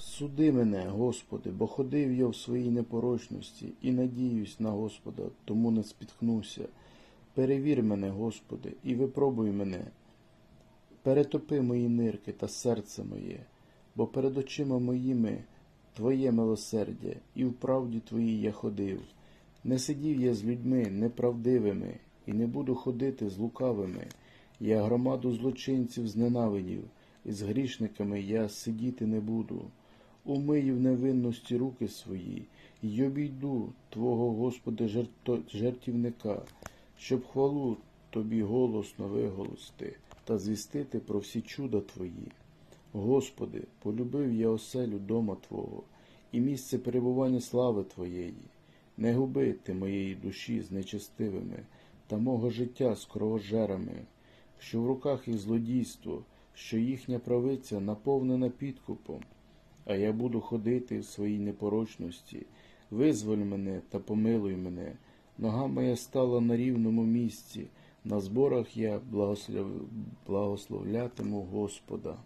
Суди мене, Господи, бо ходив я в своїй непорочності і надіюсь на Господа, тому не спіткнуся. Перевір мене, Господи, і випробуй мене. Перетопи мої нирки та серце моє, бо перед очима моїми Твоє милосердя, і в правді Твоїй я ходив. Не сидів я з людьми неправдивими, і не буду ходити з лукавими. Я громаду злочинців зненавидів, і з грішниками я сидіти не буду. Умию в невинності руки свої, й обійду Твого, Господи, жерто- жертівника, щоб хвалу Тобі голосно виголости та звістити про всі чуда Твої. Господи, полюбив я оселю дома Твого і місце перебування слави Твоєї. Не губи ти моєї душі з нечестивими та мого життя з кровожерами, що в руках їх злодійство, що їхня правиця наповнена підкупом, а я буду ходити в своїй непорочності. Визволь мене та помилуй мене. Нога моя стала на рівному місці. На зборах я благослов... благословлятиму Господа.